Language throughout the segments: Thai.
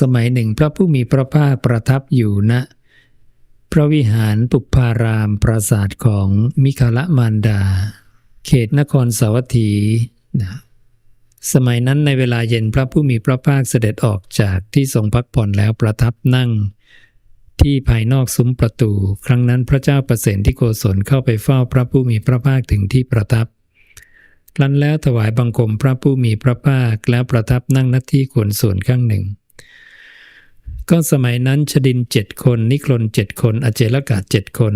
สมัยหนึ่งพระผู้มีพระภาคประทับอยู่ณพระวิหารปุพารามปราสาทของมิคาละมานดา เขตนครสาวัตถีนะสมัยนั้นในเวลาเย็นพระผู้มีพระภาคเสด็จออกจากที่ทรงพักผ่อนแล้วประทับนั่ง ที่ภายนอกซุ้มประตู ครั้งนั้นพระเจ้าประเสนที่โกศลเข้าไปเฝ้าพระผู้มีพระภาคถึงที่ประทับครั้นแล้วถวายบังคมพระผู้มีพระภาคแล้วประทับนั่งน้าที่ควรส่วนข้างหนึ่ง ก็สมัยนั้นชดินเจ็ดคน นิครนเจ็ดคน อเจลกาเจ็ดคน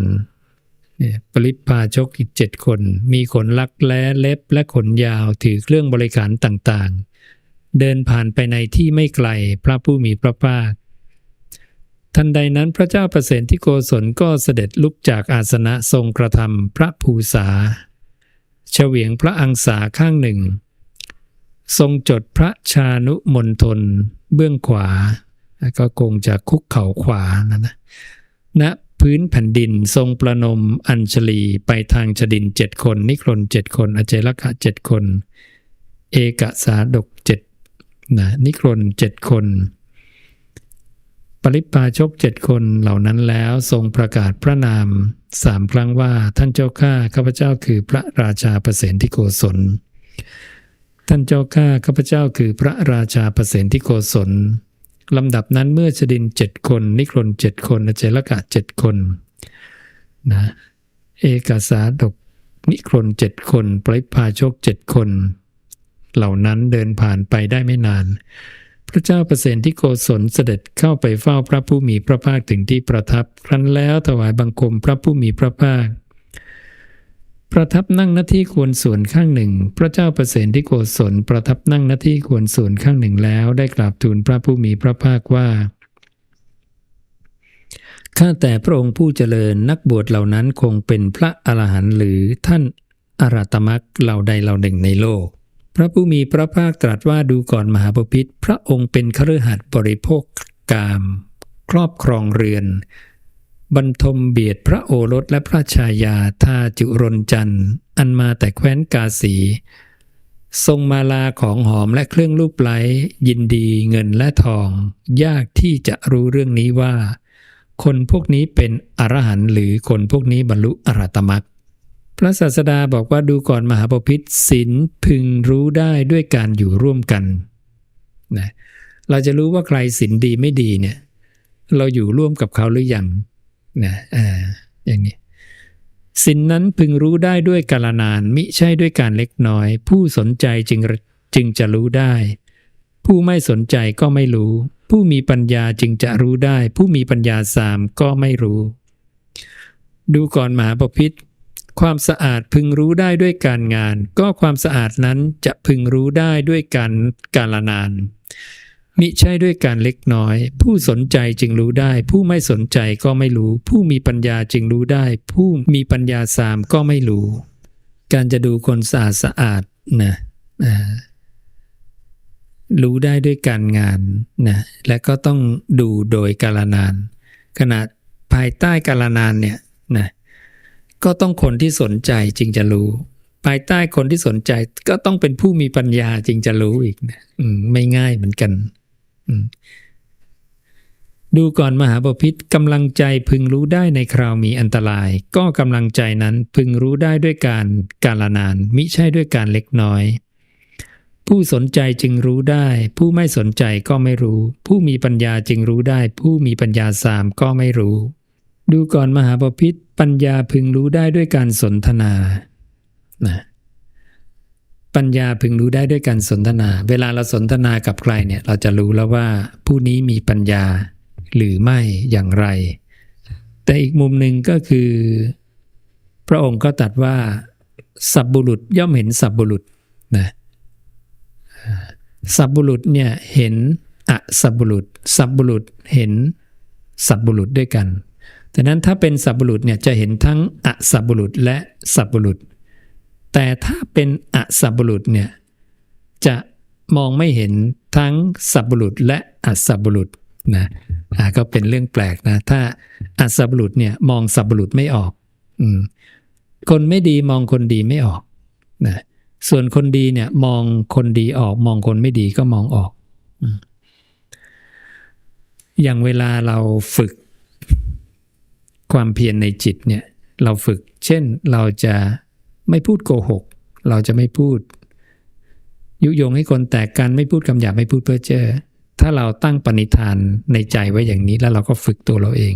ปริพาชกอีกเจ็ดคน มีขนลักแล้เล็บและขนยาวถือเครื่องบริการต่างๆ เดินผ่านไปในที่ไม่ไกลพระผู้มีพระภาค ทันใดนั้นพระเจ้าประเสนที่โกศลก็เสด็จลุกจากอาสนะทรงกระทำพระภูษาเฉวียงพระอังสาข้างหนึ่ง ทรงจดพระชานุมนทนเบื้องขวา ก็คงจะคุกเข่าขวานะนะณพื้นแผ่นดินทรงประนมอัญชลีไปทางชดินเจ็ดคน นิครนเจ็ดคน อเจลกะเจ็ดคน เอกสาดกเจ็ดนะนิครนเจ็ดคน ปริปาชกเจ็ดคนเหล่านั้นแล้วทรงประกาศพระนามสามครั้งว่าท่านเจ้าข้าข้าพเจ้าคือพระราชาประสนที่โกศล ท่านเจ้าข้าข้าพเจ้าคือพระราชาประสนที่โกศล ลำดับนั้นเมื่อชดินเจ็ดคน นิครนเจ็ดคนอเจลกะเจ็ดคนนะเอกสาดกนิครนเจ็ดคนปริพาชกเจ็ดคน เหล่านั้นเดินผ่านไปได้ไม่นาน พระเจ้าประเสนที่โกศลเสด็จเข้าไปเฝ้าพระผู้มีพระภาคถึงที่ประทับ ครั้นแล้วถวายบังคมพระผู้มีพระภาค ประทับนั่งหน้าที่ควรส่วนข้างหนึ่ง พระเจ้าประเสนที่โกศลประทับนั่งหน้าที่ควรส่วนข้างหนึ่งแล้วได้กราบทูลพระผู้มีพระภาคว่าข้าแต่พระองค์ผู้เจริญนักบวชเหล่านั้นคงเป็นพระอรหันต์หรือท่านอรัตมักเหล่าใดเหล่าหนึ่งในโลก พระผู้มีพระภาคตรัสว่าดูก่อนมหาปพิธพระองค์เป็นคฤหัสถ์บริโภคกาม ครอบครองเรือน บรรทมเบียดพระโอรสและพระชายาทาจุรนจันทร์ อันมาแต่แคว้นกาสี ทรงมาลาของหอมและเครื่องลูบไล้ยินดีเงินและทอง ยากที่จะรู้เรื่องนี้ว่า คนพวกนี้เป็นอรหันต์หรือคนพวกนี้บรรลุอรหัตมรรคพระศาสดาบอกว่าดูก่อนมหาปพิธศีลพึงรู้ได้ด้วยการอยู่ร่วมกันนะเราจะรู้ว่าใครศีลดีไม่ดีเนี่ย เราอยู่ร่วมกับเขาหรือยัง นะอ่าอย่างนี้สินนั้นพึงรู้ได้ด้วยกาลนานมิใช่ด้วยการเล็กน้อย ผู้สนใจจึงจึงจะรู้ได้ ผู้ไม่สนใจก็ไม่รู้ ผู้มีปัญญาจึงจะรู้ได้ ผู้มีปัญญาสามก็ไม่รู้ ดูก่อนมหาปพิธความสะอาดพึงรู้ได้ด้วยการงาน ก็ความสะอาดนั้นจะพึงรู้ได้ด้วยการกาลนาน มิใช่ด้วยการเล็กน้อย ผู้สนใจจึงรู้ได้ ผู้ไม่สนใจก็ไม่รู้ ผู้มีปัญญาจึงรู้ได้ ผู้มีปัญญาสามก็ไม่รู้ การจะดูคนสะอาดสะอาดนะรู้ได้ด้วยการงานนะและก็ต้องดูโดยกาลนาน ขณะภายใต้กาลนานเนี่ยนะก็ต้องคนที่สนใจจึงจะรู้ ภายใต้คนที่สนใจก็ต้องเป็นผู้มีปัญญาจึงจะรู้อีกนะไม่ง่ายเหมือนกัน ดูก่อนมหาบพิษกำลังใจพึงรู้ได้ในคราวมีอันตราย ก็กำลังใจนั้นพึงรู้ได้ด้วยการกาลนาน มิใช่ด้วยการเล็กน้อย ผู้สนใจจึงรู้ได้ ผู้ไม่สนใจก็ไม่รู้ ผู้มีปัญญาจึงรู้ได้ ผู้มีปัญญาสามก็ไม่รู้ ดูก่อนมหาบพิษปัญญาพึงรู้ได้ด้วยการสนทนานะ ปัญญาพึงรู้ได้ด้วยการสนทนา เวลาเราสนทนากับใครเนี่ย เราจะรู้แล้วว่าผู้นี้มีปัญญาหรือไม่อย่างไร แต่อีกมุมหนึ่งก็คือ พระองค์ก็ตัดว่า สับบุรุษย่อมเห็นสับบุรุษนะสับบุรุษเนี่ยเห็นอะสับบุรุษ สับบุรุษเห็นสับบุรุษด้วยกันดังนั้นถ้าเป็นสับบุรุษเนี่ยจะเห็นทั้งอะสับบุรุษและสับบุรุษ แต่ถ้าเป็นอสับบุรุษเนี่ยจะมองไม่เห็นทั้งสับบุรุษและอสับบุรุษนะก็เป็นเรื่องแปลกนะ ถ้าอสับบุรุษเนี่ยมองสับบุรุษไม่ออกอคนไม่ดีมองคนดีไม่ออกนะส่วนคนดีเนี่ยมองคนดีออก มองคนไม่ดีก็มองออกอย่างเวลาเราฝึกความเพียรในจิตเนี่ย เราฝึก เช่นเราจะ ไม่พูดโกหก เราจะไม่พูด ยุยงให้คนแตกกันไม่พูดคำหยาบไม่พูดเพ้อเจ้อถ้าเราตั้งปณิธานในใจไว้อย่างนี้แล้วเราก็ฝึกตัวเราเอง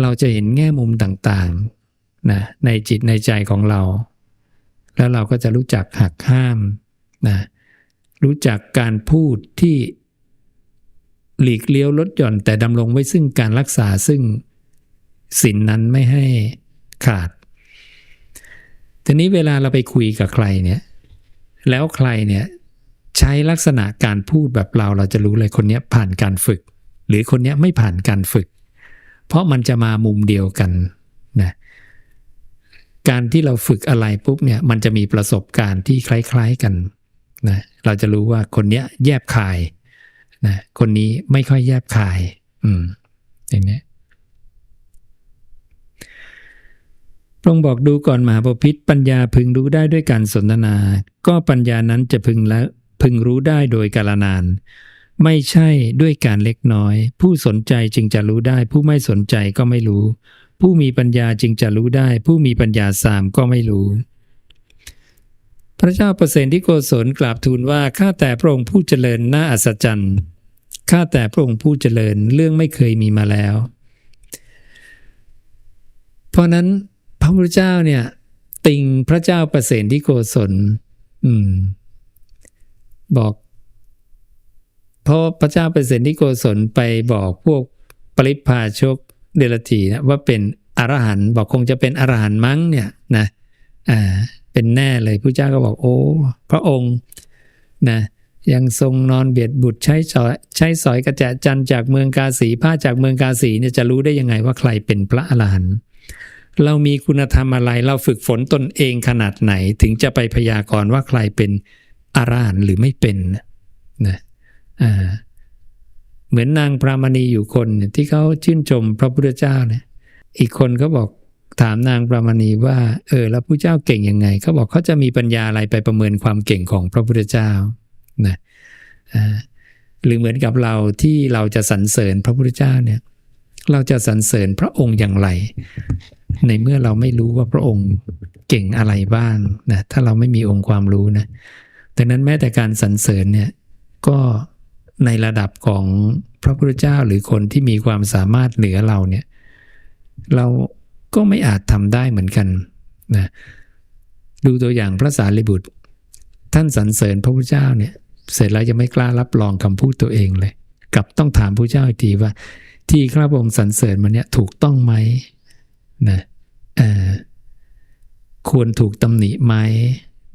เราจะเห็นแง่มุมต่างๆนะในจิตในใจของเรา แล้วเราก็จะรู้จักหักห้ามนะรู้จักการพูดที่หลีกเลี้ยวลดหย่อนแต่ดำรงไว้ซึ่งการรักษาซึ่งสินนั้นไม่ให้ขาด ทีนี้เวลาเราไปคุยกับใครเนี่ย แล้วใครเนี่ยใช้ลักษณะการพูดแบบเราเราจะรู้เลยคนนี้ผ่านการฝึก หรือคนนี้ไม่ผ่านการฝึก เพราะมันจะมามุมเดียวกันนะการที่เราฝึกอะไรปุ๊บเนี่ยมันจะมีประสบการณ์ที่คล้าย ๆกันนะเราจะรู้ว่าคนนี้แยบคายนะคนนี้ไม่ค่อยแยบคาย อืมอย่างนี้ พระองค์บอกดูก่อนมหาปพิธปัญญาพึงรู้ได้ด้วยการสนทนา ก็ปัญญานั้นจะพึงและพึงรู้ได้โดยกาลนาน ไม่ใช่ด้วยการเล็กน้อย ผู้สนใจจึงจะรู้ได้ ผู้ไม่สนใจก็ไม่รู้ ผู้มีปัญญาจึงจะรู้ได้ ผู้มีปัญญาสามก็ไม่รู้ พระเจ้าเปรตที่โกศลกราบทูลว่าข้าแต่พระองค์ผู้เจริญน่าอัศจรรย์ข้าแต่พระองค์ผู้เจริญเรื่องไม่เคยมีมาแล้ว เพราะนั้น พระพุทธเจ้าเนี่ย ติงพระเจ้าประเสนที่โกศลอืม บอกเพราะพระเจ้าประเสนที่โกศลไปบอกพวกปริพาชกเดลทีนะว่าเป็นอรหันต์บอกคงจะเป็นอรหันต์มั้งเนี่ยนะอ่าเป็นแน่เลยพระเจ้าก็บอกโอ้พระองค์นะยังทรงนอนเบียดบุตรใช้สอยใช้สอยกระแจจันจากเมืองกาสีผ้าจากเมืองกาสีเนี่ยจะรู้ได้ยังไงว่าใครเป็นพระอรหันต์ เรามีคุณธรรมอะไรเราฝึกฝนตนเองขนาดไหน ถึงจะไปพยากรณ์ว่าใครเป็นอรหันหรือไม่เป็นนะอ่าเหมือนนางพรามณีอยู่คนที่เขาชื่นชมพระพุทธเจ้าเนี่ยอีกคนเขาบอกถามนางพรามณีว่า เออแล้วพระเจ้าเก่งยังไงเขาบอกเขาจะมีปัญญาอะไรไปประเมินความเก่งของพระพุทธเจ้านะหรือเหมือนกับเราที่เราจะสรรเสริญพระพุทธเจ้าเนี่ย เราจะสรรเสริญพระองค์อย่างไร ในเมื่อเราไม่รู้ว่าพระองค์เก่งอะไรบ้างนะถ้าเราไม่มีองค์ความรู้นะดังนั้นแม้แต่การสรรเสริญเนี่ยก็ในระดับของพระพุทธเจ้าหรือคนที่มีความสามารถเหนือเราเนี่ยเราก็ไม่อาจทำได้เหมือนกันนะดูตัวอย่างพระสารีบุตร ท่านสรรเสริญพระพุทธเจ้าเนี่ยเสร็จแล้วจะไม่กล้ารับรองคำพูดตัวเองเลยกลับต้องถามพระเจ้าอีกทีว่า ที่ข้าพระองค์สรรเสริญมาเนี่ยถูกต้องไหม นะควรถูกตำหนิไหม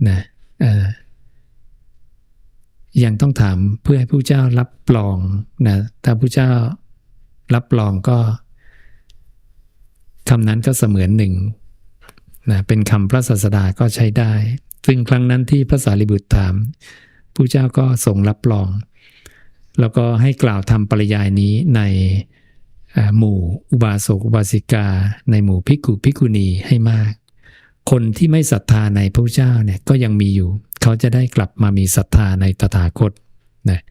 นะยังต้องถามเพื่อให้ผู้เจ้ารับรองนะถ้าผู้เจ้ารับรองก็คำนั้นก็เสมือนหนึ่งนะเป็นคำพระศาสดาก็ใช้ได้ ซึ่งครั้งนั้นที่พระสารีบุตรถามผู้เจ้าก็ทรงรับรอง แล้วก็ให้กล่าวทำปริยายนี้ใน หมู่อุบาสกอุบาสิกา ในหมู่ภิกขุภิกขุณีให้มาก คนที่ไม่ศรัทธาในพระเจ้าเนี่ยก็ยังมีอยู่ เขาจะได้กลับมามีศรัทธาในตถาคตนะ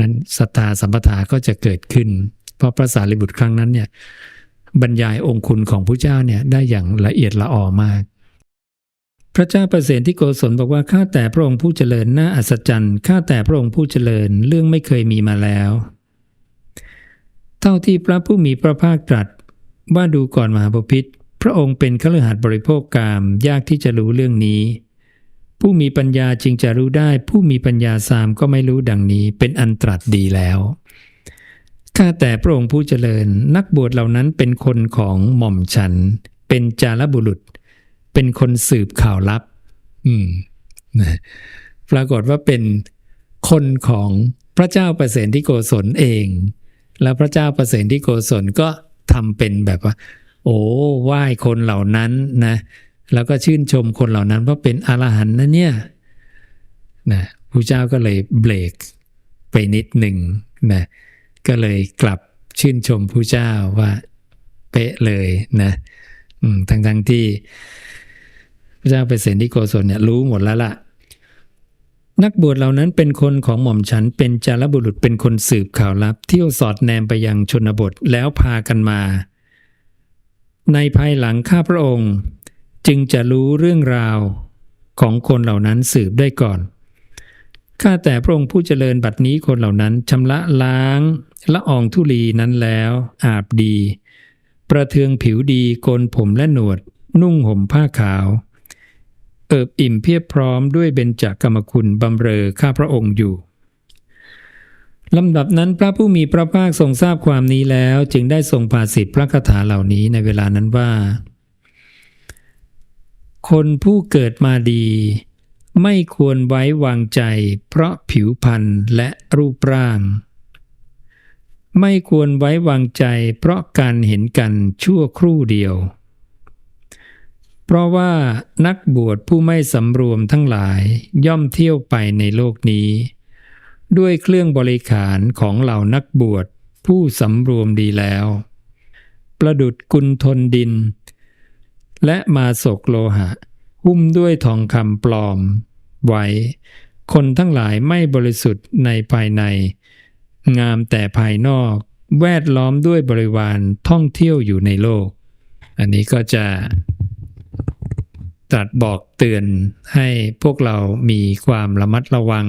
นั้นศรัทธาสัมปทาก็จะเกิดขึ้น เพราะพระสารีบุตรครั้งนั้นเนี่ยบรรยายองคุณของพระเจ้าเนี่ยได้อย่างละเอียดละออมาก พระเจ้าประเสนที่โกศลบอกว่าข้าแต่พระองค์ผู้เจริญน่าอัศจรรย์ข้าแต่พระองค์ผู้เจริญเรื่องไม่เคยมีมาแล้ว เท่าที่พระผู้มีพระภาคตรัสว่าดูก่อนมหาปพิธพระองค์เป็นขลือหัดบริโภคกามยากที่จะรู้เรื่องนี้ ผู้มีปัญญาจึงจะรู้ได้ ผู้มีปัญญาสามก็ไม่รู้ดังนี้เป็นอันตรัสดีแล้วข้าแต่พระองค์ผู้เจริญ นักบวชเหล่านั้นเป็นคนของหม่อมฉัน เป็นจารบุรุษ เป็นคนสืบข่าวลับ อืมนะปรากฏว่าเป็นคนของพระเจ้าประเสนที่โกศลเอง แล้วพระเจ้าประเสนที่โกศลก็ทำเป็นแบบว่า โอ้ไหว้คนเหล่านั้นนะ แล้วก็ชื่นชมคนเหล่านั้นว่าเป็นอรหันต์นะเนี่ยนะพระเจ้าก็เลยเบรกไปนิดหนึ่งนะก็เลยกลับชื่นชมผู้เจ้าว่าเป๊ะเลยนะทั้งทั้งที่ พระเจ้าเปรตที่โกศลเนี่ยรู้หมดแล้วล่ะ นักบวชเหล่านั้นเป็นคนของหม่อมฉันเป็นจารบุรุษเป็นคนสืบข่าวลับ เที่ยวสอดแนมไปยังชนบทแล้วพากันมา ในภายหลังข้าพระองค์ จึงจะรู้เรื่องราวของคนเหล่านั้นสืบได้ก่อนข้าแต่พระองค์ผู้เจริญบัดนี้คนเหล่านั้นชำระล้างละอองธุลีนั้นแล้ว อาบดี ประเทืองผิวดีโกนผมและหนวด นุ่งห่มผ้าขาว อิบอิ่มเพียบพร้อมด้วยเบญจกรรมคุณบำเรอข้าพระองค์อยู่ลำดับนั้นพระผู้มีพระภาคทรงทราบความนี้แล้ว จึงได้ทรงภาสิทธิพระคาถาเหล่านี้ในเวลานั้นว่า คนผู้เกิดมาดี ไม่ควรไว้วางใจ เพราะผิวพรรณและรูปร่าง ไม่ควรไว้วางใจ เพราะการเห็นกันชั่วครู่เดียว เพราะว่านักบวชผู้ไม่สำรวมทั้งหลายย่อมเที่ยวไปในโลกนี้ ด้วยเครื่องบริขารของเหล่านักบวชผู้สำรวมดีแล้ว ประดุดกุลทนดิน และมาศกโลหะ หุ้มด้วยทองคำปลอม ไว้ คนทั้งหลายไม่บริสุทธิ์ในภายใน งามแต่ภายนอกแวดล้อมด้วยบริวารท่องเที่ยวอยู่ในโลก อันนี้ก็จะ ตรัสบอกเตือนให้พวกเรามีความระมัดระวัง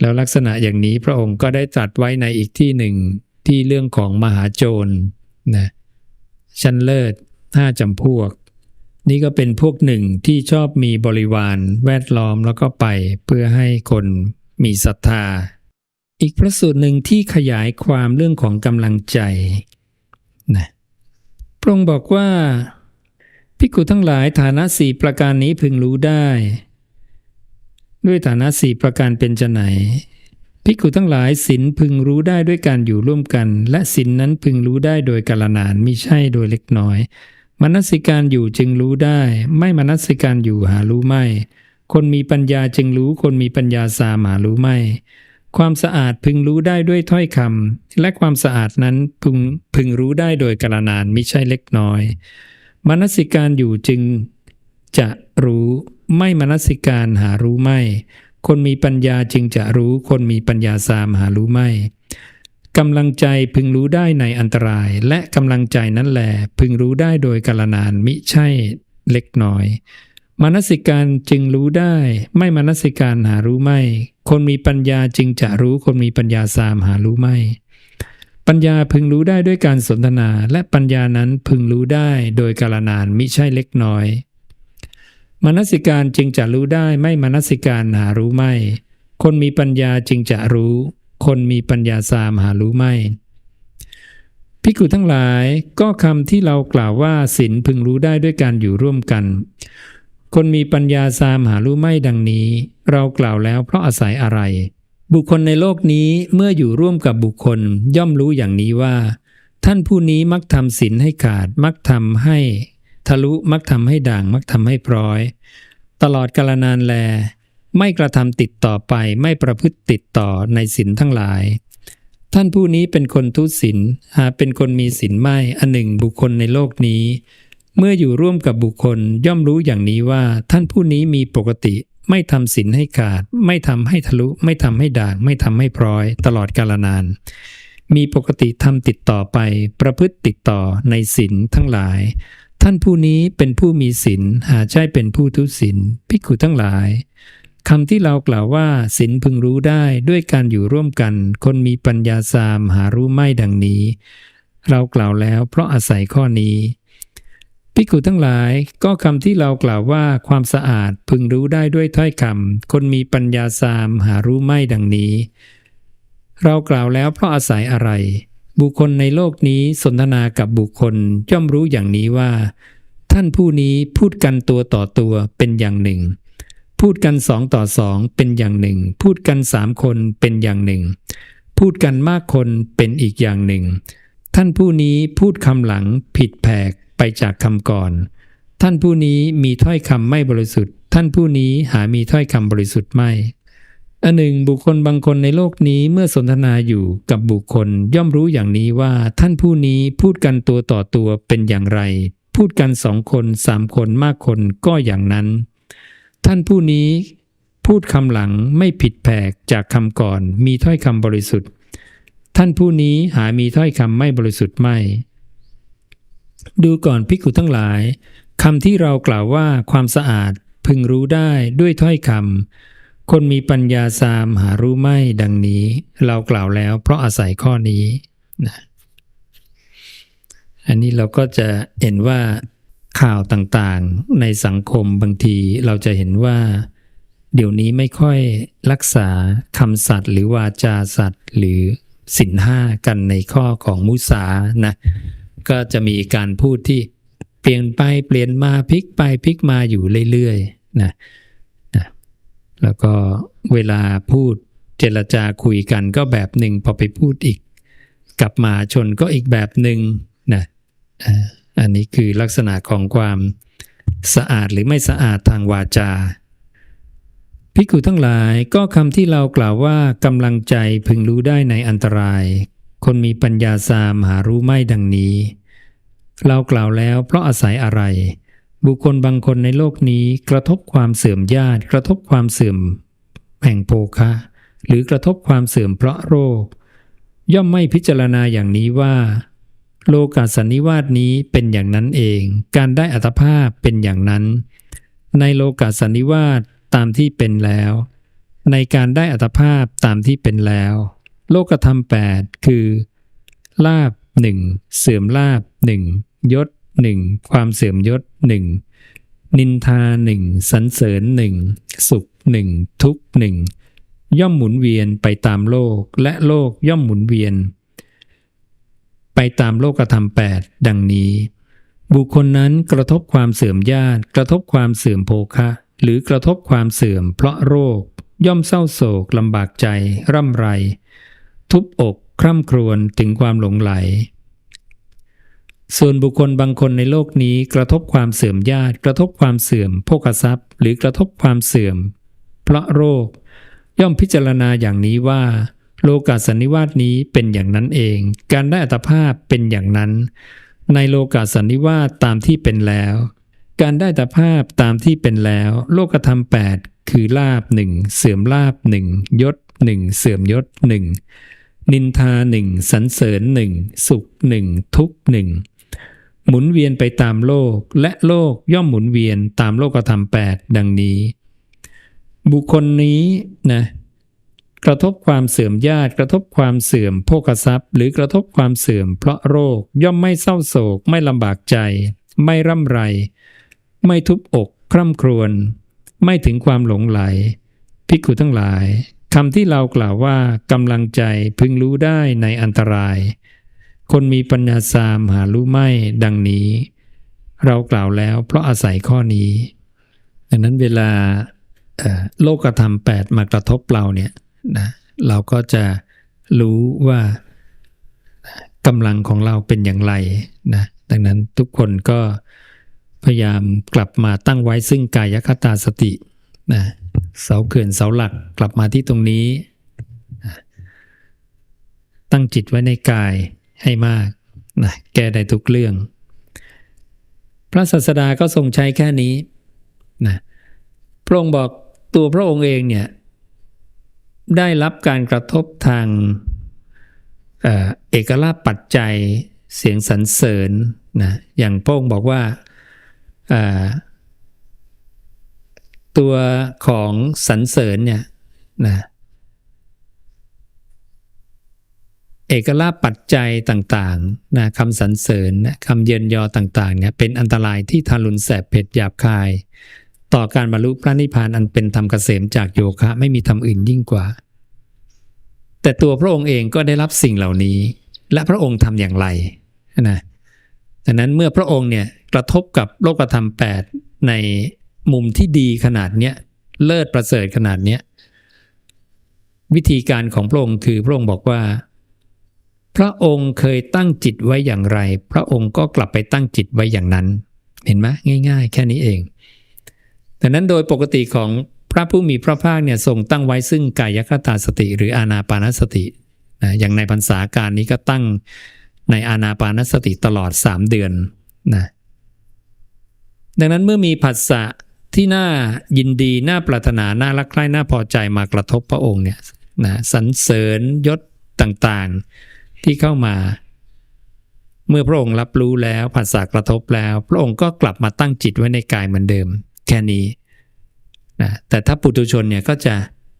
แล้วลักษณะอย่างนี้พระองค์ก็ได้ตรัสไว้ในอีกที่หนึ่งที่เรื่องของมหาโจรนะชั้นเลิศห้าจำพวก นี่ก็เป็นพวกหนึ่งที่ชอบมีบริวารแวดล้อมแล้วก็ไปเพื่อให้คนมีศรัทธา อีกพระสูตรหนึ่งที่ขยายความเรื่องของกำลังใจนะพระองค์บอกว่า ภิกขุทั้งหลายฐานะสี่ประการนี้พึงรู้ได้ ด้วยฐานะสี่ประการเป็นจะไหนภิกขุทั้งหลายศีลพึงรู้ได้ด้วยการอยู่ร่วมกัน และศีลนนั้นพึงรู้ได้โดยกาลนานมิใช่โดยเล็กน้อย มนสิการอยู่จึงรู้ได้ ไม่มนสิการอยู่หารู้ไม่ คนมีปัญญาจึงรู้คนมีปัญญาสามหารู้ไม่ ความสะอาดพึงรู้ได้ด้วยถ้อยคำและความสะอาดนั้นพึงพึงรู้ได้โดยกาลนานมิใช่เล็กน้อย มนสิการอยู่จึงจะรู้ไม่มนสิการหารู้ไม่ คนมีปัญญาจึงจะรู้คนมีปัญญาสามหารู้ไม่กำลังใจพึงรู้ได้ในอันตราย และกำลังใจนั้นแหลพึงรู้ได้โดยกาลนานมิใช่เล็กน้อยมนสิการจึงรู้ได้ ไม่มนสิการหารู้ไม่ คนมีปัญญาจึงจะรู้คนมีปัญญาสามหารู้ไม่ ปัญญาพึงรู้ได้ด้วยการสนทนา และปัญญานั้นพึงรู้ได้โดยกาลนานมิใช่เล็กน้อยมนสิการจึงจะรู้ได้ไม่มนสิการหารู้ไม่ คนมีปัญญาจึงจะรู้ คนมีปัญญาสามหารู้ไม่พิกุทั้งหลายก็คำที่เรากล่าวว่าศีลพึงรู้ได้ด้วยการอยู่ร่วมกัน คนมีปัญญาสามหารู้ไม่ดังนี้ เรากล่าวแล้วเพราะอาศัยอะไร บุคคลในโลกนี้เมื่ออยู่ร่วมกับบุคคลย่อมรู้อย่างนี้ว่า ท่านผู้นี้มักทำศีลให้ขาดมักทำให้ ทะลุมักทำให้ด่างมักทำให้พร้อย ตลอดกาลนานแล ไม่กระทำติดต่อไปไม่ประพฤติติดต่อในศีลทั้งหลาย ท่านผู้นี้เป็นคนทุศีลหาเป็นคนมีศีลไม่อันหนึ่งบุคคลในโลกนี้ เมื่ออยู่ร่วมกับบุคคลย่อมรู้อย่างนี้ว่าท่านผู้นี้มีปกติ ไม่ทำศีลให้ขาด ไม่ทำให้ทะลุ ไม่ทำให้ด่าง ไม่ทำให้พร้อย ตลอดกาลนาน มีปกติทำติดต่อไป ประพฤติติดต่อในศีลทั้งหลาย ท่านผู้นี้เป็นผู้มีศีลหาใช่เป็นผู้ทุศีลภิกขุทั้งหลายคำที่เรากล่าวว่าศีลพึงรู้ได้ด้วยการอยู่ร่วมกัน คนมีปัญญาสามหารู้ไม่ดังนี้ เรากล่าวแล้วเพราะอาศัยข้อนี้ ภิกขุทั้งหลายก็คำที่เรากล่าวว่าความสะอาดพึงรู้ได้ด้วยถ้อยคำคนมีปัญญาสามหารู้ไม่ดังนี้ เรากล่าวแล้วเพราะอาศัยอะไร บุคคลในโลกนี้สนทนากับบุคคลย่อมรู้อย่างนี้ว่า ท่านผู้นี้พูดกันตัวต่อตัวเป็นอย่างหนึ่ง พูดกันสองต่อสองเป็นอย่างหนึ่ง พูดกันสามคนเป็นอย่างหนึ่ง พูดกันมากคนเป็นอีกอย่างหนึ่ง ท่านผู้นี้พูดคำหลังผิดแผก ไปจากคำก่อน ท่านผู้นี้มีถ้อยคำไม่บริสุทธิ์ ท่านผู้นี้หามีถ้อยคำบริสุทธิ์ไม่อันหนึ่งบุคคลบางคนในโลกนี้เมื่อสนทนาอยู่กับบุคคลย่อมรู้อย่างนี้ว่าท่านผู้นี้พูดกันตัวต่อตัวเป็นอย่างไร พูดกันสองคนสามคนมากคนก็อย่างนั้น ท่านผู้นี้พูดคำหลังไม่ผิดแผกจากคำก่อน มีถ้อยคำบริสุทธิ์ ท่านผู้นี้หามีถ้อยคำไม่บริสุทธิ์ไม่ ดูก่อนภิกขุทั้งหลายคำที่เรากล่าวว่าความสะอาดพึงรู้ได้ด้วยถ้อยคำคนมีปัญญาสามหารู้ไม่ดังนี้ เรากล่าวแล้วเพราะอาศัยข้อนี้นะอันนี้เราก็จะเห็นว่าข่าวต่างๆ ในสังคมบางทีเราจะเห็นว่า เดี๋ยวนี้ไม่ค่อยรักษาคำสัตย์หรือวาจาสัตย์หรือสินห้ากันในข้อของมุสานะ ก็จะมีการพูดที่เปลี่ยนไปเปลี่ยนมาพลิกไปพลิกมาอยู่เรื่อยๆนะนะแล้วก็เวลาพูดเจรจาคุยกันก็แบบหนึ่งพอไปพูดอีก กลับมาชนก็อีกแบบหนึ่งนะอันนี้คือลักษณะของความสะอาดหรือไม่สะอาดทางวาจาภิกุทั้งหลายก็คำที่เรากล่าวว่ากำลังใจพึงรู้ได้ในอันตราย คนมีปัญญาสามหารู้ไม่ดังนี้ เรากล่าวแล้วเพราะอาศัยอะไร บุคคลบางคนในโลกนี้กระทบความเสื่อมญาติ กระทบความเสื่อม แห่งโภคะ หรือกระทบความเสื่อมเพราะโรค ย่อมไม่พิจารณาอย่างนี้ว่า โลกาสันนิวาสนี้เป็นอย่างนั้นเอง การได้อัตภาพเป็นอย่างนั้น ในโลกาสันนิวาสตามที่เป็นแล้ว ในการได้อัตภาพตามที่เป็นแล้ว โลกธรรมแปดคือ ลาบหนึ่งเสื่อมลาบหนึ่งยศหนึ่งความเสื่อมยศหนึ่งนินทาหนึ่งสรรเสริญหนึ่งสุขหนึ่งทุกหนึ่งย่อมหมุนเวียนไปตามโลกและโลกย่อมหมุนเวียน ไปตามโลกธรรมแปดดังนี้ บุคคลนั้นกระทบความเสื่อมญาติ กระทบความเสื่อมโภคะ หรือกระทบความเสื่อมเพราะโรค ย่อมเศร้าโศกลำบากใจร่ำไร ทุบอกคร่ำครวญถึงความหลงไหล ส่วนบุคคลบางคนในโลกนี้กระทบความเสื่อมญาติ กระทบความเสื่อมโภคทรัพย์ หรือกระทบความเสื่อม เพราะโรค ย่อมพิจารณาอย่างนี้ว่า โลกาสันนิวาสนี้เป็นอย่างนั้นเอง การได้อัตภาพเป็นอย่างนั้น ในโลกาสันนิวาสตามที่เป็นแล้ว การได้อัตภาพตามที่เป็นแล้ว โลกธรรมแปดคือลาบหนึ่งเสื่อมลาบหนึ่งยศหนึ่งเสื่อมยศหนึ่ง นินทาหนึ่งสรรเสริญหนึ่งสุขหนึ่งทุกหนึ่งหมุนเวียนไปตามโลกและโลกย่อมหมุนเวียนตามโลกธรรมแปดดังนี้ บุคคลนี้นะกระทบความเสื่อมญาติ กระทบความเสื่อมโภคทรัพย์ หรือกระทบความเสื่อมเพราะโรคย่อมไม่เศร้าโศก ไม่ลำบากใจ ไม่ร่ำไร ไม่ทุบอก คร่ำครวญไม่ถึงความหลงไหลภิกขุทั้งหลาย คำที่เรากล่าวว่ากำลังใจพึงรู้ได้ในอันตราย คนมีปัญญาสามหารู้ไม่ดังนี้ เรากล่าวแล้วเพราะอาศัยข้อนี้ ดังนั้นเวลาโลกธรรมแปดมากระทบเราเนี่ยนะเราก็จะรู้ว่ากำลังของเราเป็นอย่างไรนะดังนั้นทุกคนก็พยายามกลับมาตั้งไว้ซึ่งกายคตาสตินะ เสาเขื่อนเสาหลักกลับมาที่ตรงนี้ ตั้งจิตไว้ในกายให้มากนะแก้ได้ทุกเรื่อง พระศาสดาก็ทรงใช้แค่นี้นะพระองค์บอกตัวพระองค์เองเนี่ยได้รับการกระทบทางเอเอกลาปัจจัยเสียงสรรเสริญนะอย่างพระองค์บอกว่า ตัวของสรรเสริญเนี่ยนะเอกลาปัจจัยต่างๆนะคำสรรเสริญนะคำเยินยอต่างๆเนี่ยเป็นอันตรายที่ทารุณแสบเผ็ดหยาบคาย ต่อการบรรลุพระนิพพานอันเป็นธรรมเกษมจากโยคะไม่มีธรรมอื่นยิ่งกว่า แต่ตัวพระองค์เองก็ได้รับสิ่งเหล่านี้ และพระองค์ทำอย่างไรนะดังนั้นเมื่อพระองค์เนี่ยกระทบกับโลกธรรมแปดใน มุมที่ดีขนาดเนี้ยเลิศประเสริฐขนาดเนี้ยวิธีการของพระองค์คือพระองค์บอกว่า พระองค์เคยตั้งจิตไว้อย่างไร พระองค์ก็กลับไปตั้งจิตไว้อย่างนั้น เห็นไหมง่าย ๆ แค่นี้เองดังนั้นโดยปกติของพระผู้มีพระภาคเนี่ยทรงตั้งไว้ซึ่งกายคตาสติ หรืออานาปานสตินะอย่างในพรรษาการนี้ก็ตั้งในอานาปานสติตลอด 3 เดือนนะดังนั้นเมื่อมีผัสสะ ที่น่ายินดีน่าปรารถนาน่ารักใคร่น่าพอใจมากระทบพระองค์เนี่ยนะสรรเสริญยศต่างๆที่เข้ามา เมื่อพระองค์รับรู้แล้วผัสสะกระทบแล้ว พระองค์ก็กลับมาตั้งจิตไว้ในกายเหมือนเดิม แค่นี้นะแต่ถ้าปุถุชนเนี่ยก็จะ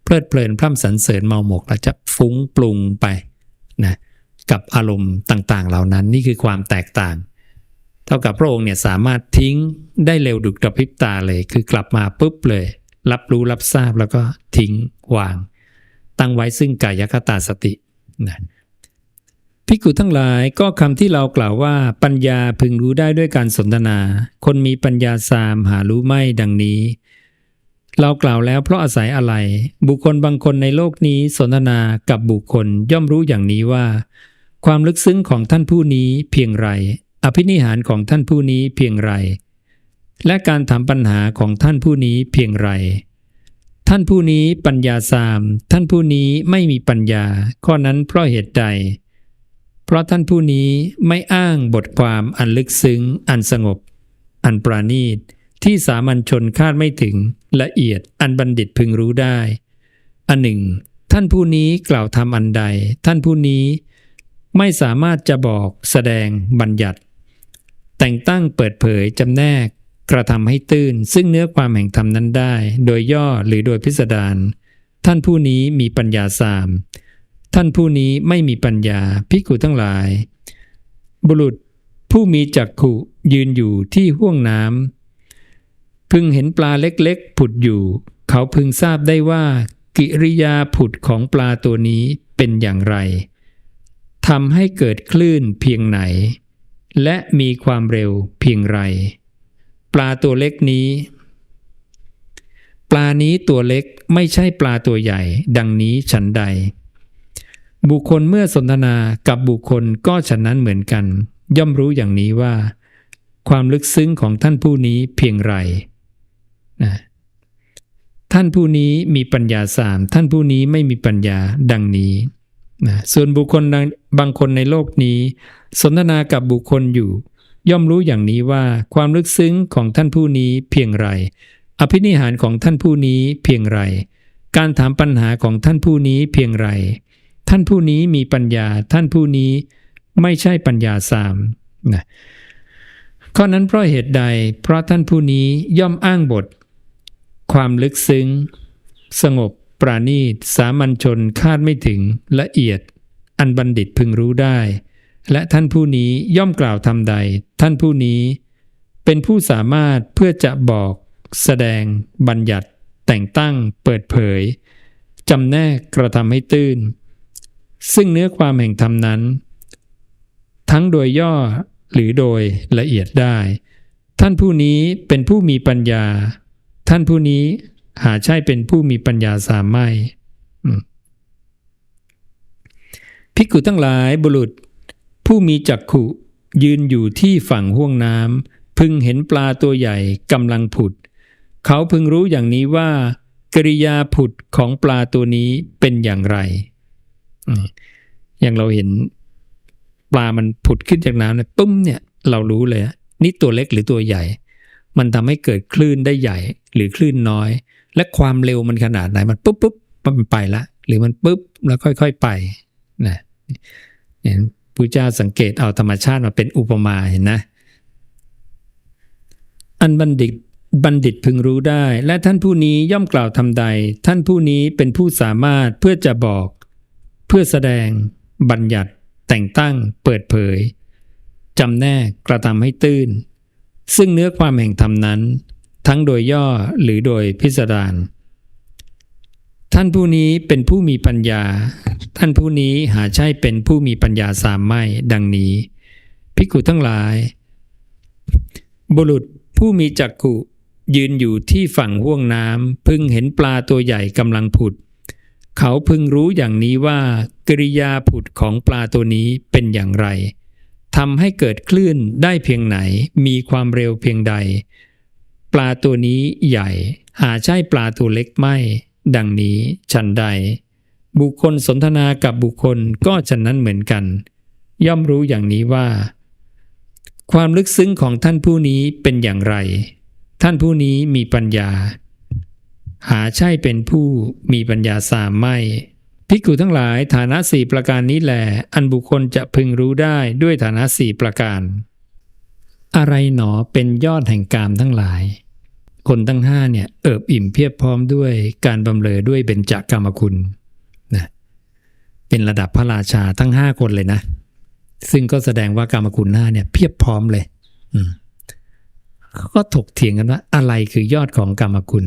เพลิดเพลินพร่ำสรรเสริญเมาหมกแล้วจะฟุ้งปรุงไปนะกับอารมณ์ต่างๆ เหล่านั้นนี่คือความแตกต่าง เท่ากับพระองค์เนี่ยสามารถทิ้งได้เร็วดุจกระพริบตาเลย คือกลับมาปุ๊บเลย รับรู้รับทราบแล้วก็ทิ้งวาง ตั้งไว้ซึ่งกายคตาสตินะพิกุทั้งหลายก็คำที่เรากล่าวว่าปัญญาพึงรู้ได้ด้วยการสนทนา คนมีปัญญาสามหารู้ไม่ดังนี้ เรากล่าวแล้วเพราะอาศัยอะไร บุคคลบางคนในโลกนี้สนทนากับบุคคลย่อมรู้อย่างนี้ว่า ความลึกซึ้งของท่านผู้นี้เพียงไร อภินิหารของท่านผู้นี้เพียงไร และการถามปัญหาของท่านผู้นี้เพียงไร ท่านผู้นี้ปัญญาสาม ท่านผู้นี้ไม่มีปัญญา ข้อนั้นเพราะเหตุใด เพราะท่านผู้นี้ไม่อ้างบทความอันลึกซึ้ง อันสงบ อันปราณีต ที่สามัญชนคาดไม่ถึง ละเอียด อันบัณฑิตพึงรู้ได้ อันหนึ่ง ท่านผู้นี้กล่าวทำอันใด ท่านผู้นี้ไม่สามารถจะบอกแสดงบัญญัติ แต่งตั้งเปิดเผยจำแนกกระทำให้ตื้น ซึ่งเนื้อความแห่งธรรมนั้นได้ โดยย่อหรือโดยพิสดารท่านผู้นี้มีปัญญาสาม ท่านผู้นี้ไม่มีปัญญาพิกุทั้งหลาย บุรุษผู้มีจักขุยืนอยู่ที่ห้วงน้ำพึงเห็นปลาเล็กๆ ผุดอยู่ เขาพึงทราบได้ว่า กิริยาผุดของปลาตัวนี้เป็นอย่างไรทำให้เกิดคลื่นเพียงไหน และมีความเร็วเพียงไร ปลาตัวเล็กนี้ ปลานี้ตัวเล็กไม่ใช่ปลาตัวใหญ่ ดังนี้ฉันใด บุคคลเมื่อสนทนากับบุคคลก็ฉันนั้นเหมือนกัน ย่อมรู้อย่างนี้ว่า ความลึกซึ้งของท่านผู้นี้เพียงไรนะท่านผู้นี้มีปัญญาสาม ท่านผู้นี้ไม่มีปัญญาดังนี้นะส่วนบุคคลบางคนในโลกนี้ สนทนากับบุคคลอยู่ ย่อมรู้อย่างนี้ว่าความลึกซึ้งของท่านผู้นี้เพียงไร อภินิหารของท่านผู้นี้เพียงไร การถามปัญหาของท่านผู้นี้เพียงไร ท่านผู้นี้มีปัญญาท่านผู้นี้ไม่ใช่ปัญญาสามนะข้อนั้นเพราะเหตุใด เพราะท่านผู้นี้ย่อมอ้างบท ความลึกซึ้ง สงบ ปราณีต สามัญชนคาดไม่ถึงละเอียด อันบัณฑิตพึงรู้ได้ และท่านผู้นี้ย่อมกล่าวทำใด ท่านผู้นี้ เป็นผู้สามารถเพื่อจะบอก แสดง บัญญัติ แต่งตั้ง เปิดเผยจำแนกกระทำให้ตื้น ซึ่งเนื้อความแห่งธรรมนั้น ทั้งโดยย่อหรือโดยละเอียดได้ ท่านผู้นี้เป็นผู้มีปัญญา ท่านผู้นี้หาใช่เป็นผู้มีปัญญาสามไม่ภิกขุทั้งหลายบุรุษ ผู้มีจักขุยืนอยู่ที่ฝั่งห้วงน้ำพึงเห็นปลาตัวใหญ่กำลังผุด เขาพึงรู้อย่างนี้ว่า กริยาผุดของปลาตัวนี้เป็นอย่างไร อย่างเราเห็นปลามันผุดขึ้นจากน้ำเนี่ยปุ้มเนี่ยเรารู้เลย นี่ตัวเล็กหรือตัวใหญ่ มันทำให้เกิดคลื่นได้ใหญ่หรือคลื่นน้อย และความเร็วมันขนาดไหนมันปุ๊บปุ๊บมันไปละ หรือมันปุ๊บแล้วค่อย ๆไปนะเห็น พระเจ้าสังเกตเอาธรรมชาติมาเป็นอุปมาเห็นนะ อันบัณฑิตบัณฑิตพึงรู้ได้ และท่านผู้นี้ย่อมกล่าวทำใด ท่านผู้นี้เป็นผู้สามารถเพื่อจะบอก เพื่อแสดง บัญญัติ แต่งตั้ง เปิดเผยจำแนกกระทำให้ตื้น ซึ่งเนื้อความแห่งธรรมนั้น ทั้งโดยย่อหรือโดยพิสดาร ท่านผู้นี้เป็นผู้มีปัญญา ท่านผู้นี้หาใช่เป็นผู้มีปัญญาสามไม่ดังนี้ ภิกขุทั้งหลาย บุรุษผู้มีจักขุยืนอยู่ที่ฝั่งห้วงน้ำพึงเห็นปลาตัวใหญ่กำลังผุด เขาพึงรู้อย่างนี้ว่า กริยาผุดของปลาตัวนี้เป็นอย่างไรทำให้เกิดคลื่นได้เพียงไหน มีความเร็วเพียงใด ปลาตัวนี้ใหญ่ หาใช่ปลาตัวเล็กไม่ ดังนี้ฉันใด บุคคลสนทนากับบุคคลก็ฉันนั้นเหมือนกัน ย่อมรู้อย่างนี้ว่า ความลึกซึ้งของท่านผู้นี้เป็นอย่างไร ท่านผู้นี้มีปัญญา หาใช่เป็นผู้มีปัญญาสามไม่ภิกขุทั้งหลายฐานะสี่ประการนี้แหลอันบุคคลจะพึงรู้ได้ด้วยฐานะสี่ประการ อะไรหนอเป็นยอดแห่งกามทั้งหลาย คนทั้งห้าเนี่ยเอิบอิ่มเพียบพร้อมด้วยการบำเรอด้วยเบญจกรรมคุณนะเป็นระดับพระราชาทั้งห้าคนเลยนะ ซึ่งก็แสดงว่ากรรมคุณห้าเนี่ยเพียบพร้อมเลยอืมเขาก็ถกเถียงกันว่าอะไรคือยอดของกรรมคุณ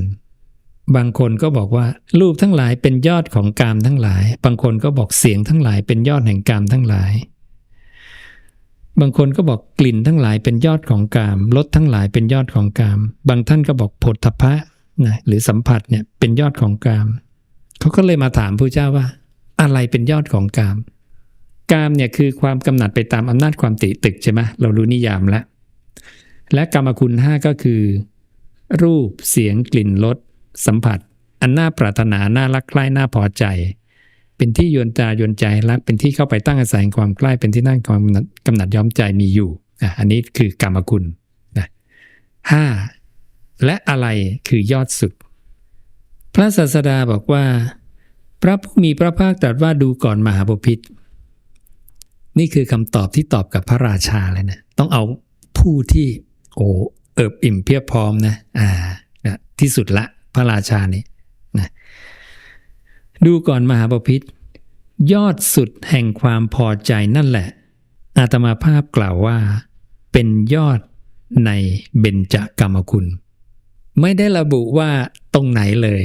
บางคนก็บอกว่า รูปทั้งหลายเป็นยอดของกามทั้งหลาย บางคนก็บอกเสียงทั้งหลายเป็นยอดแห่งกามทั้งหลาย บางคนก็บอกกลิ่นทั้งหลายเป็นยอดของกามรสทั้งหลายเป็นยอดของกาม บางท่านก็บอกผลทพะนะหรือสัมผัสเนี่ยเป็นยอดของกาม เขาก็เลยมาถามพระเจ้าว่า อะไรเป็นยอดของกาม กามเนี่ยคือความกำหนัดไปตามอำนาจความติตึกใช่ไหมเรารู้นิยามแล้ว และกรรมคุณห้าก็คือ รูปเสียงกลิ่นรสสัมผัส อันน่าปรารถนาน่ารักใคร่น่าพอใจ เป็นที่โยนตาโยนใจรักเป็นที่เข้าไปตั้งอาศัยความใกล้เป็นที่นั่งความกำหนัดย้อมใจมีอยู่อะอันนี้คือกรรมคุณนะห้าและอะไรคือยอดสุด พระศาสดาบอกว่า พระผู้มีพระภาคตรัสว่าดูก่อนมหาบพิษนี่คือคำตอบที่ตอบกับพระราชาเลยนะต้องเอาผู้ที่โอ้เอิบอิ่มเพียบพร้อมนะอ่านะที่สุดละพระราชานี่นะ ดูก่อนมหาบพิษยอดสุดแห่งความพอใจนั่นแหละ อาตมาภาพกล่าวว่า เป็นยอดในเบญจกรรมคุณ ไม่ได้ระบุว่าตรงไหนเลย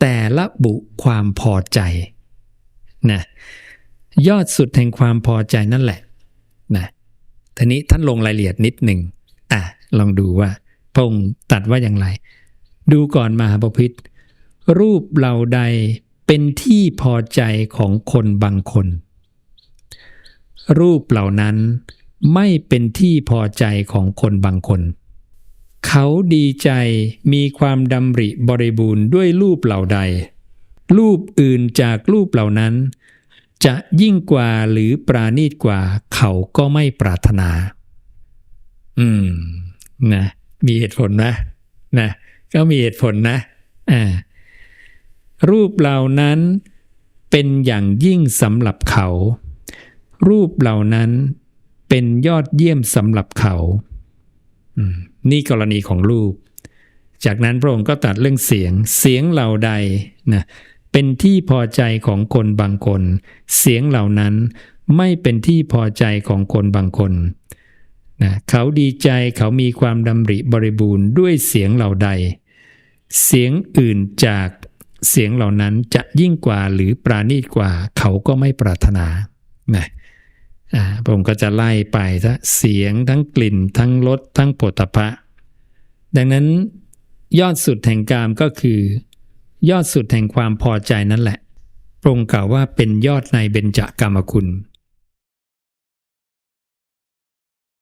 แต่ระบุความพอใจนะยอดสุดแห่งความพอใจนั่นแหละนะทีนี้ท่านลงรายละเอียดนิดหนึ่งอะลองดูว่าพระองค์ตัดว่าอย่างไร ดูก่อนมหาบพิษรูปเหล่าใด เป็นที่พอใจของคนบางคน รูปเหล่านั้นไม่เป็นที่พอใจของคนบางคน เขาดีใจมีความดำริบริบูรณ์ด้วยรูปเหล่าใด รูปอื่นจากรูปเหล่านั้น จะยิ่งกว่าหรือปราณีตกว่า เขาก็ไม่ปรารถนา อืม นะ มีเหตุผลนะ นะ ก็มีเหตุผลนะ อ่า รูปเหล่านั้นเป็นอย่างยิ่งสำหรับเขา รูปเหล่านั้นเป็นยอดเยี่ยมสำหรับเขานี่กรณีของรูป จากนั้นพระองค์ก็ตัดเรื่องเสียง เสียงเหล่าใดนะเป็นที่พอใจของคนบางคน เสียงเหล่านั้นไม่เป็นที่พอใจของคนบางคนนะเขาดีใจเขามีความดำริบริบูรณ์ด้วยเสียงเหล่าใด เสียงอื่นจาก เสียงเหล่านั้นจะยิ่งกว่าหรือปราณีตกว่าเขาก็ไม่ปรารถนานะผมก็จะไล่ไปซะเสียงทั้งกลิ่นทั้งรสทั้งโผฏฐะดังนั้นยอดสุดแห่งกามก็คือ ยอดสุดแห่งความพอใจนั่นแหละพระองค์กล่าวว่าเป็นยอดในเบญจกรรมคุณ